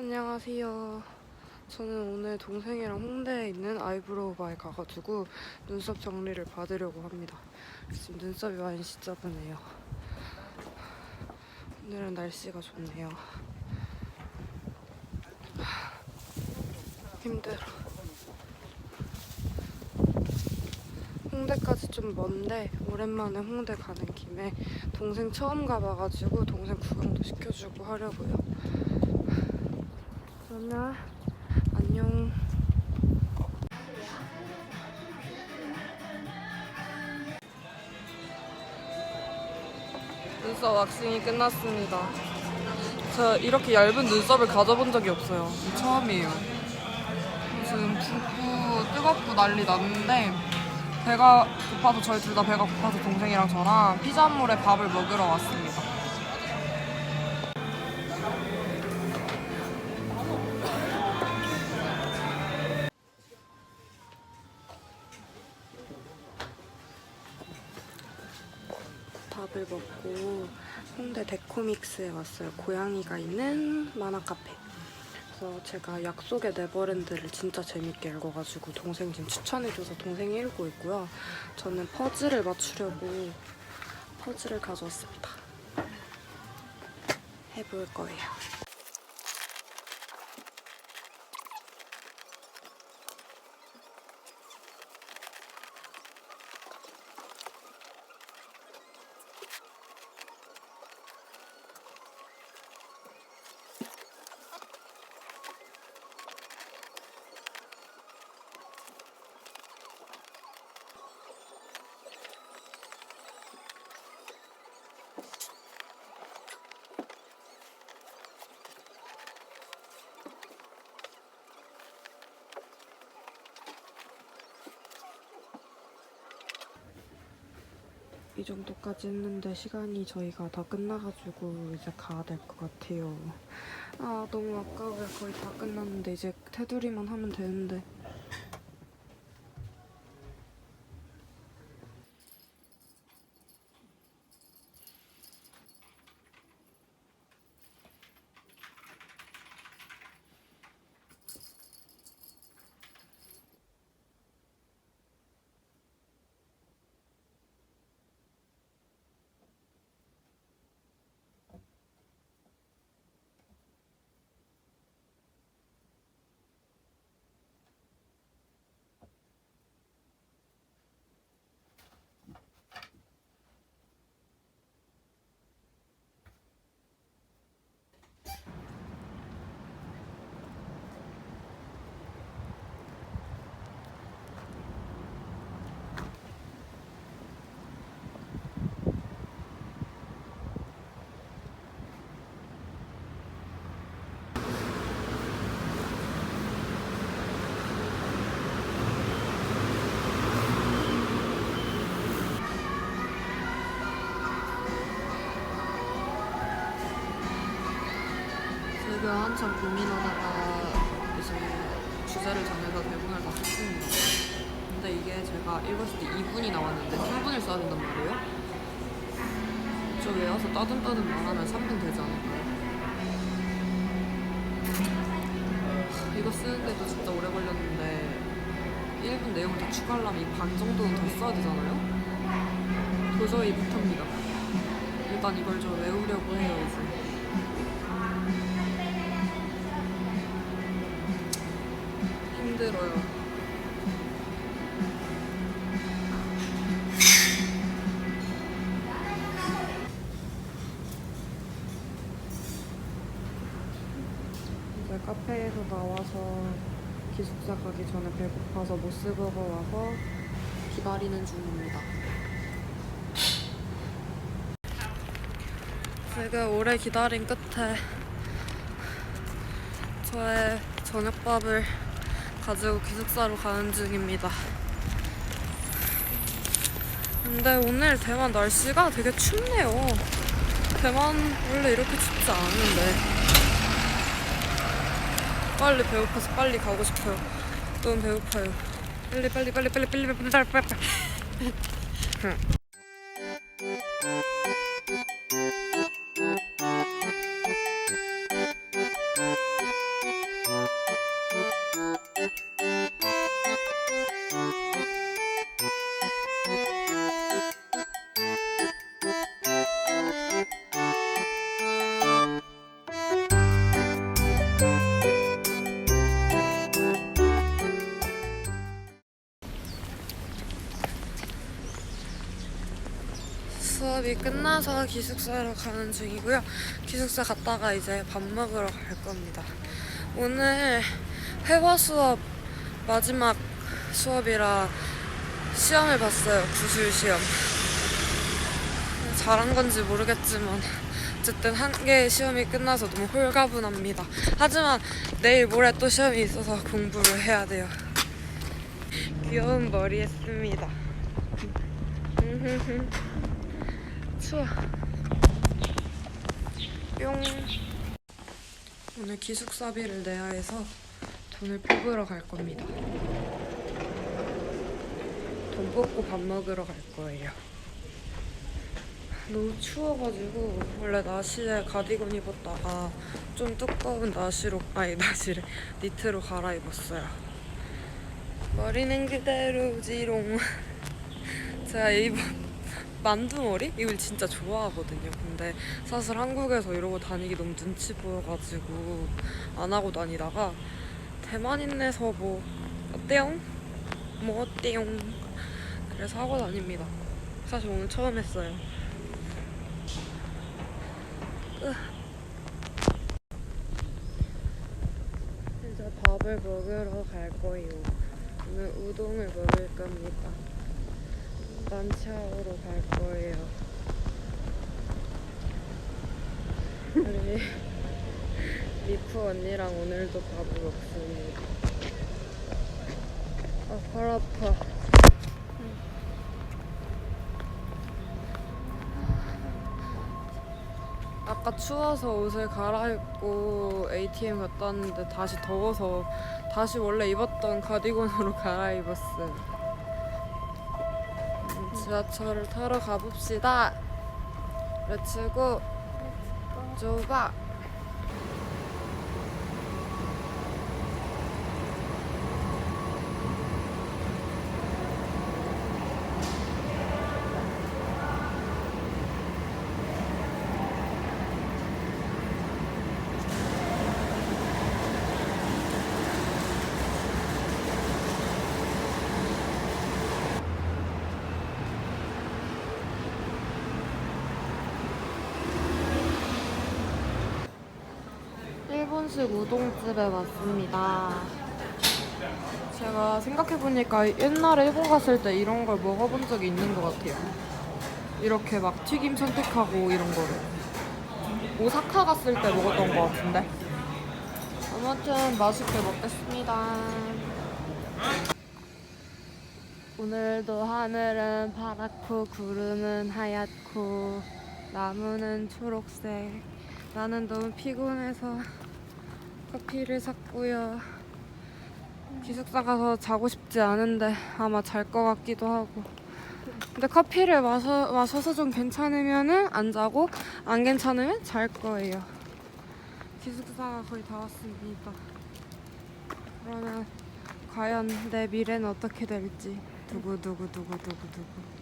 안녕하세요. 저는 오늘 동생이랑 홍대에 있는 아이브로우 바에 가가지고 눈썹 정리를 받으려고 합니다. 지금 눈썹이 많이 지저분해요. 오늘은 날씨가 좋네요. 힘들어. 홍대까지 좀 먼데 오랜만에 홍대 가는 김에 동생 처음 가봐가지고 동생 구경도 시켜주고 하려고요. 그러면 안녕. 눈썹 왁싱이 끝났습니다. 저 이렇게 얇은 눈썹을 가져본 적이 없어요. 처음이에요. 지금 붓고 뜨겁고 난리 났는데 배가 고파서 저희 둘 다 배가 고파서 동생이랑 저랑 피자몰에 밥을 먹으러 왔습니 다. 밥을 먹고 홍대 데코믹스에 왔어요. 고양이가 있는 만화 카페. 그래서 제가 약속의 네버랜드를 진짜 재밌게 읽어가지고 동생 지금 추천해줘서 동생이 읽고 있고요. 저는 퍼즐을 맞추려고 퍼즐을 가져왔습니다. 해볼 거예요. 이 정도까지 했는데 시간이 저희가 다 끝나가지고 이제 가야 될 것 같아요. 아 너무 아까워요. 거의 다 끝났는데 이제 테두리만 하면 되는데. 지금 한참 고민하다가 이제 주제를 정해서 대본을 다 썼습니다. 근데 이게 제가 읽었을 때 2분이 나왔는데 3분을 써야 된단 말이에요. 저 외워서 따듬따듬 말하면 3분 되지 않을까요? 이거 쓰는데도 진짜 오래 걸렸는데 1분 내용을 더 추가하려면 이 반 정도는 더 써야 되잖아요? 도저히 못합니다. 일단 이걸 좀 외우려고 해요, 이제. 힘들어요. 이제 카페에서 나와서 기숙사 가기 전에 배고파서 모스버거 와서 기다리는 중입니다. 지금 오래 기다린 끝에 저의 저녁밥을 가지고 기숙사로 가는 중입니다. 근데 오늘 대만 날씨가 되게 춥네요. 대만 원래 이렇게 춥지 않은데. 빨리 배고파서 빨리 가고 싶어요. 너무 배고파요. 빨리 빨리 빨리 빨리 빨리 빨리 빨리 빨리. 수업이 끝나서 기숙사로 가는 중이고요. 기숙사 갔다가 이제 밥 먹으러 갈 겁니다. 오늘 회화 수업 마지막 수업이라 시험을 봤어요. 구술 시험. 잘한 건지 모르겠지만 어쨌든 한 개의 시험이 끝나서 너무 홀가분합니다. 하지만 내일 모레 또 시험이 있어서 공부를 해야 돼요. 귀여운 머리 했습니다. 추워. 뿅. 오늘 기숙사비를 내야 해서 돈을 뽑으러 갈 겁니다. 돈 뽑고 밥 먹으러 갈 거예요. 너무 추워가지고 원래 나시에 가디건 입었다가 좀 두꺼운 나시로 아니 나시를 니트로 갈아입었어요. 머리는 그대로지롱. 제가 이번 만두머리 이걸 진짜 좋아하거든요. 근데 사실 한국에서 이러고 다니기 너무 눈치 보여가지고 안 하고 다니다가 대만인네서 뭐 어때요? 뭐 어때요? 그래서 하고 다닙니다. 사실 오늘 처음 했어요. 이제 밥을 먹으러 갈 거예요. 오늘 우동을 먹을 겁니다. 난차오로 갈 거예요. 우리 미프 언니랑 오늘도 밥을 먹습니다. 아, 발 아파. 아까 추워서 옷을 갈아입고 ATM 갔다 왔는데 다시 더워서 다시 원래 입었던 가디건으로 갈아입었어요. 음, 지하철을 타러 가봅시다. 렛츠고 좁아. 일본식 우동집에 왔습니다. 제가 생각해보니까 옛날에 일본 갔을 때 이런 걸 먹어본 적이 있는 것 같아요. 이렇게 막 튀김 선택하고 이런 거를. 오사카 갔을 때 먹었던 것 같은데. 아무튼 맛있게 먹겠습니다. 오늘도 하늘은 파랗고 구름은 하얗고 나무는 초록색 나는 너무 피곤해서 커피를 샀고요. 기숙사 가서 자고 싶지 않은데 아마 잘 것 같기도 하고. 근데 커피를 마셔, 마셔서 좀 괜찮으면은 안 자고 안 괜찮으면 잘 거예요. 기숙사가 거의 다 왔습니다. 그러면 과연 내 미래는 어떻게 될지. 두구 두구 두구 두구 두구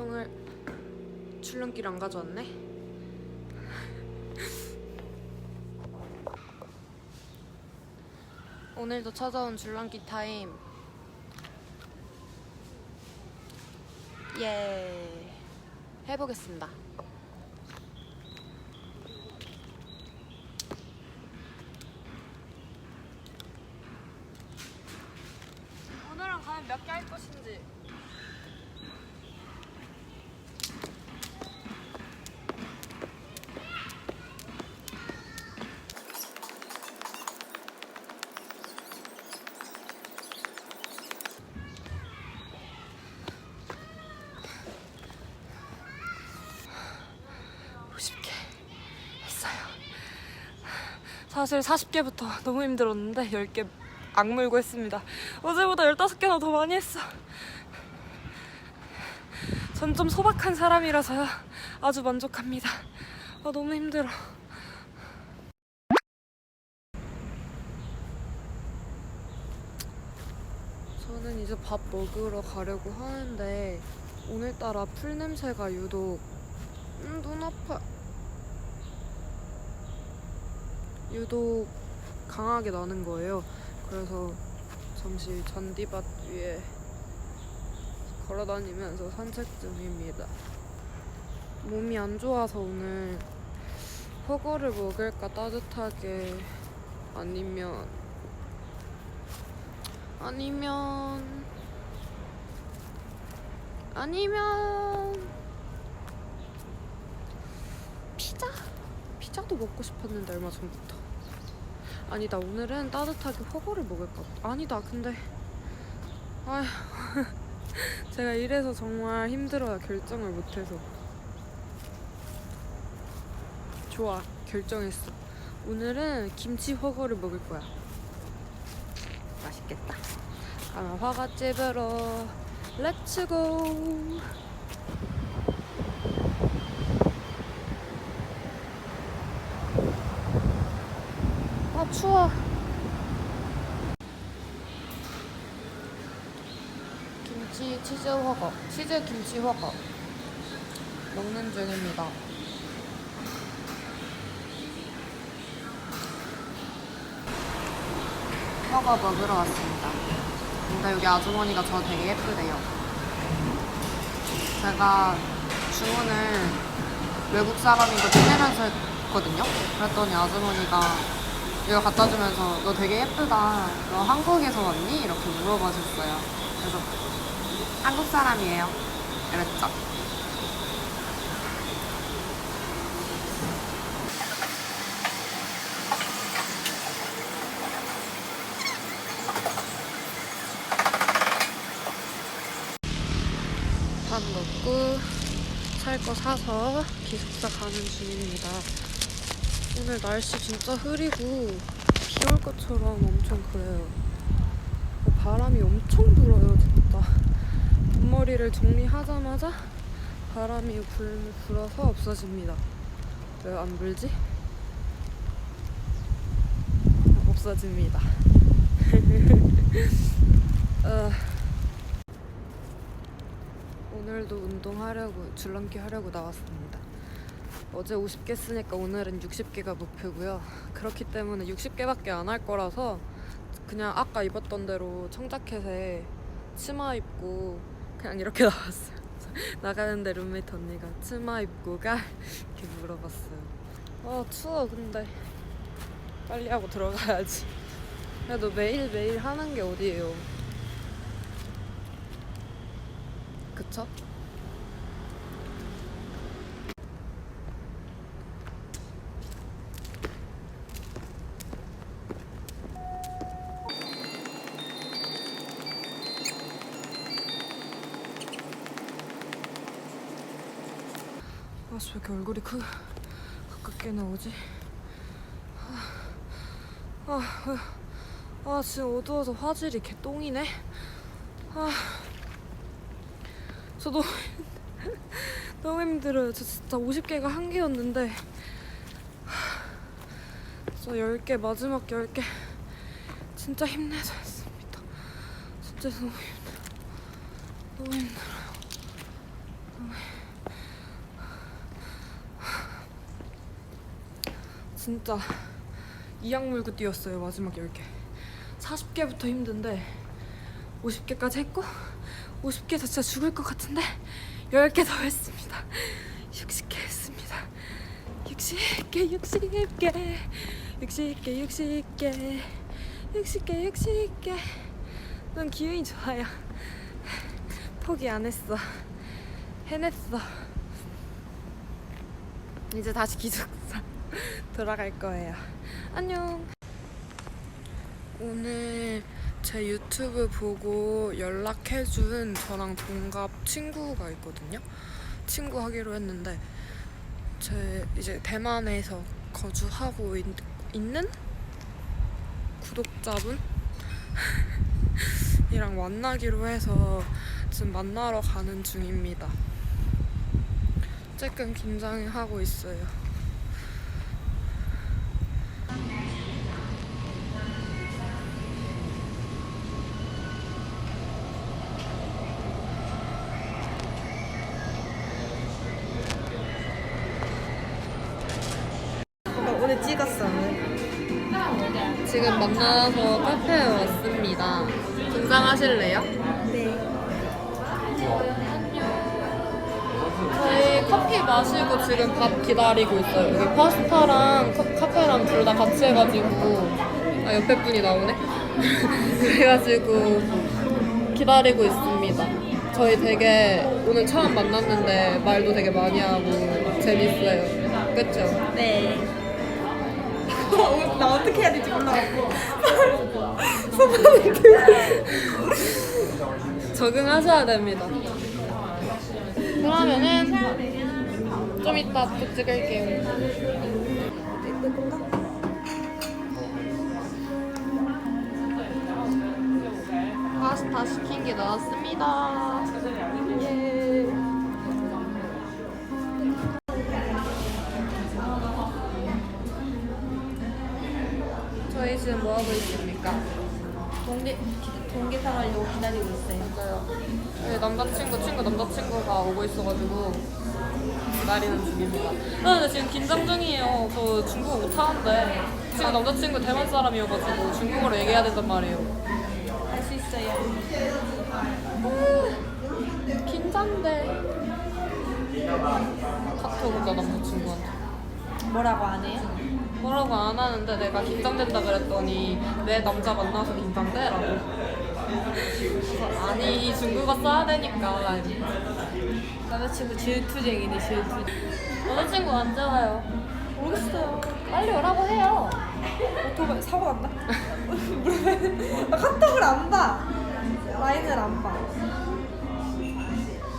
운동을 출근길 안 가져왔네. 오늘도 찾아온 줄넘기 타임. 예. 해보겠습니다. 사실 40개부터 너무 힘들었는데 10개 악물고 했습니다. 어제보다 15개나 더 많이 했어. 전 좀 소박한 사람이라서요. 아주 만족합니다. 아, 너무 힘들어. 저는 이제 밥 먹으러 가려고 하는데 오늘따라 풀 냄새가 유독 음, 눈 아파 유독 강하게 나는 거예요. 그래서 잠시 잔디밭 위에 걸어다니면서 산책 중입니다. 몸이 안 좋아서 오늘 허거를 먹을까 따뜻하게 아니면 아니면 아니면 피자? 피자도 먹고 싶었는데 얼마 전부터 아니다 오늘은 따뜻하게 허거를 먹을까 보다. 아니다 근데. 아휴. 제가 이래서 정말 힘들어요 결정을 못해서. 좋아 결정했어. 오늘은 김치 허거를 먹을 거야. 맛있겠다. 그러면 화갓집으로 렛츠고 추워. 김치 치즈 허거 치즈 김치 허거. 먹는 중입니다. 허거 먹으러 왔습니다. 근데 여기 아주머니가 저 되게 예쁘대요. 제가 주문을 외국 사람인 거 티내면서 했거든요. 그랬더니 아주머니가 이거 갖다 주면서 너 되게 예쁘다 너 한국에서 왔니? 이렇게 물어봐줬어요 그래서 한국 사람이에요 이랬죠 밥 먹고 살 거 사서 기숙사 가는 중입니다. 오늘 날씨 진짜 흐리고 비 올 것처럼 엄청 그래요. 바람이 엄청 불어요, 진짜. 앞머리를 정리하자마자 바람이 불, 불어서 없어집니다. 왜 안 불지? 없어집니다. 어. 오늘도 운동하려고 줄넘기 하려고 나왔습니다. 어제 50개 쓰니까 오늘은 60개가 목표고요. 그렇기 때문에 60개밖에 안 할 거라서 그냥 아까 입었던 대로 청자켓에 치마 입고 그냥 이렇게 나왔어요. 나가는데 룸메이트 언니가 치마 입고 가? 이렇게 물어봤어요. 아 추워 근데 빨리 하고 들어가야지. 그래도 매일 매일 하는 게 어디예요? 그쵸? 왜 이렇게 얼굴이 크 가깝게 나오지? 아, 아, 아 지금 어두워서 화질이 개똥이네. 아. 저 너무 힘- 너무 힘들어요. 저 진짜 50개가 한계였는데 저 10개 마지막 10개 진짜 힘내서 했습니다. 진짜 너무 힘들어. 너무 힘들어요. 너무 힘- 진짜 이악 물고 뛰었어요. 마지막 10개. 40개부터 힘든데 50개까지 했고 50개 더 진짜 죽을 것 같은데 10개 더 했습니다. 60개 했습니다. 60개 60개 60개 60개 60개 60개. 넌 기운이 좋아요. 포기 안 했어. 해냈어. 이제 다시 기숙사 돌아갈 거예요 안녕 오늘 제 유튜브 보고 연락해준 저랑 동갑 친구가 있거든요. 친구 하기로 했는데 제 이제 대만에서 거주하고 있, 있는 구독자분 이랑 만나기로 해서 지금 만나러 가는 중입니다. 조금 긴장하고 있어요. 지금 만나서 카페에 왔습니다. 등장하실래요? 네. 저희 커피 마시고 지금 밥 기다리고 있어요. 여기 파스타랑 카- 카페랑 둘 다 같이 해가지고 아 옆에 분이 나오네. 그래가지고 기다리고 있습니다. 저희 되게 오늘 처음 만났는데 말도 되게 많이 하고 재밌어요. 그쵸? 네. 나 어떻게 해야 될지 몰라갖고. 적응하셔야 됩니다. 그러면은 좀 이따 또 찍을게요. 파스타 시킨 게 나왔습니다. 예. 지금 뭐 하고 있습니까? 동기 동기 사가려고 기다리고 있어요. 맞아요. 네, 남자친구, 친구 남자친구가 오고 있어가지고 기다리는 중입니다. 아, 근데 지금 긴장 중이에요. 저 중국어 못하는데 지금 남자친구 대만 사람이어가지고 중국어로 얘기해야 된단 말이에요. 할 수 있어요. 긴장돼. 카톡 온다 남자친구한테. 뭐라고 안 해요? 뭐라고 안 하는데 내가 긴장된다 그랬더니 왜 남자 만나서 긴장돼? 라고. 그래서 아니 중국어 써야 되니까. 남자친구 질투쟁이네 질투. 남자친구 언제 와요? 모르겠어요. 빨리 오라고 해요. 오토바이 사고 났나? 나 카톡을 안 봐. 라인을 안 봐.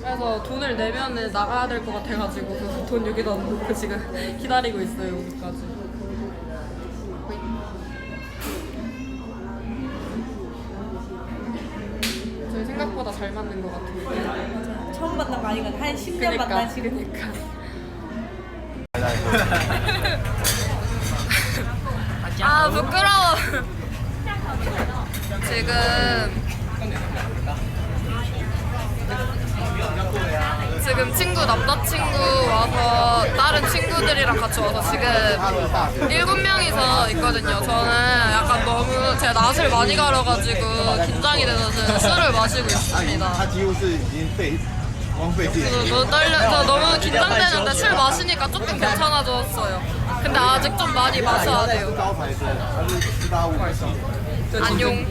그래서 돈을 내면은 나가야 될 것 같아가지고 그돈 여기다 놓고 지금 기다리고 있어요 오기까지. 잘 맞는 것 같아요. 처음 만난 거 아니거든. 한 10년 그니까, 만나 지금. 그니까. 아 부끄러워. 지금 지금 친구 남자친구 와서 다른 친구들이랑 같이 와서 지금 일곱 명이서 있거든요. 저는 약간 너무 제가 낯을 많이 가려가지고 긴장이 돼서 지금 술을 마시고 他 있습니다. 几乎是已经废荒废自己的 저 너무 떨려, 저 너무 긴장되는데 술 마시니까 조금 괜찮아졌어요. 근데 아직 좀 많이 마셔야 他是 돼요. 招牌生，他是四大物品系。 안녕.